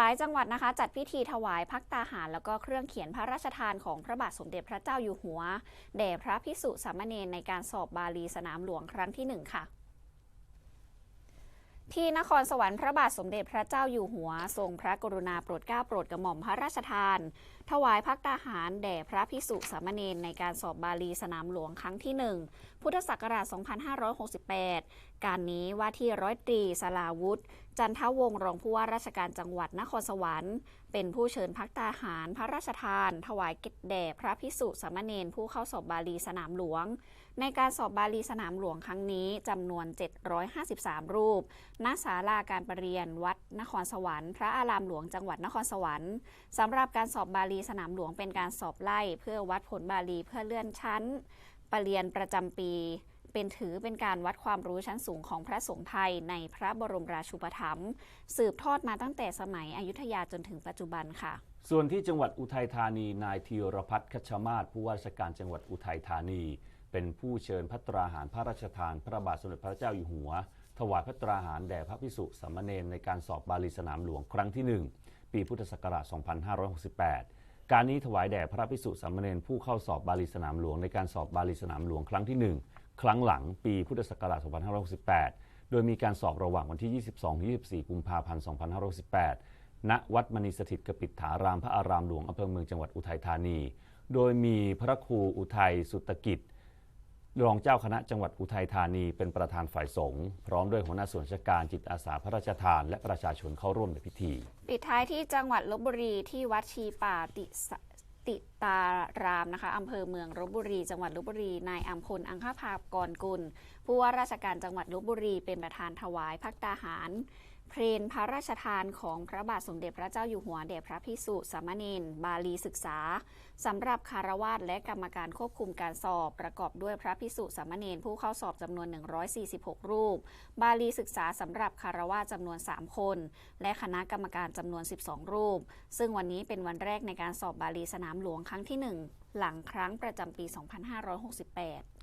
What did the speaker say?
หลายจังหวัดนะคะจัดพิธีถวายพักตาหาร แล้วก็เครื่องเขียนพระราชทานของพระบาทสมเด็จพระเจ้าอยู่หัวแด่พระพิสุสามเณรในการสอบบาลีสนามหลวงครั้งที่หนึ่งค่ะที่นครสวรรค์พระบาทสมเด็จพระเจ้าอยู่หัว ทรงพระกรุณาโปรดเกล้าโปรดกระหม่อมพระราชทาน ถวายพักตาหารแด่พระพิสุสามเณรในการสอบบาลีสนามหลวงครั้งที่หนึ่งพุทธศักราช 2568 การนี้ว่าที่ร้อยตรีสลาวุธ จันทวงศ์รองผู้ว่าราชการจังหวัดนครสวรรค์ เป็นผู้เชิญพักตาหารพระราชทาน ถวายแด่พระพิสุสามเณรผู้เข้าสอบบาลีสนามหลวง ในการสอบบาลีสนามหลวงครั้งนี้จำนวน 753 รูป ณ ศาลาการประเรียนวัดนครสวรรค์ พระอารามหลวงจังหวัดนครสวรรค์สำหรับการสอบบาลีสนามหลวงเป็นการสอบไล่ เพื่อวัดผลบาลีเพื่อเลื่อนชั้นประเรียนประจำปี เป็นถือเป็นการวัดความรู้ชั้นสูงของพระสงฆ์ไทยในพระบรมราชูปถัมภ์สืบทอดมาตั้งแต่สมัยอยุธยาจนถึงปัจจุบันค่ะ ส่วนที่จังหวัดอุทัยธานีนายธีรพัฒน์คชมาศผู้ว่าราชการจังหวัดอุทัยธานี เป็นผู้เชิญพัตราหารพระราชทาน พระบาทสมเด็จพระเจ้าอยู่หัว ถวายพัตราหารแด่พระพิสุสามเณรในการสอบบาลีสนามหลวงครั้งที่1ปีพุทธศักราช 2568 การนี้ถวายแด่พระพิสุสามเณรผู้เข้าสอบบาลีสนามหลวงในการสอบบาลีสนามหลวงครั้งที่ 1 ครั้งหลังปีพุทธศักราช 2568 โดยมีการสอบระหว่างวันที่ 22-24 กุมภาพันธ์ 2568 ณ วัดมณีสถิตกปิฏฐารามพระอารามหลวงอำเภอเมืองจังหวัดอุทัยธานี โดยมีพระครูอุทัยสุตกิจ รองเจ้าคณะจังหวัดอุทัยธานีเป็นประธานฝ่ายสงฆ์พร้อมด้วยหัวหน้าส่วนราชการจิตอาสาพระราชทาน และประชาชนเข้าร่วมในพิธี ปิดท้ายที่จังหวัดลบบุรีที่วัดชีป่าติสติตารามนะคะอำเภอเมืองลบบุรี จังหวัดลบบุรี นายอัมพล อังคภาพกรกุล ผู้ว่าราชการจังหวัดลบบุรี เป็นประธานถวายพักตาหาร เพลนพระราชทานของพระบาทสมเด็จพระเจ้าอยู่หัวแด่พระพิสุสามเณรบาลีศึกษาสำหรับคารวาสและกรรมการควบคุมการสอบ ประกอบด้วยพระพิสุสามเณรผู้เข้าสอบจำนวน 146 รูป บาลีศึกษาสำหรับคารวาสจำนวน 3 คน และคณะกรรมการจำนวน 12 รูป ซึ่งวันนี้เป็นวันแรกในการสอบบาลีสนามหลวงครั้งที่ 1 หลังครั้งประจำปี 2568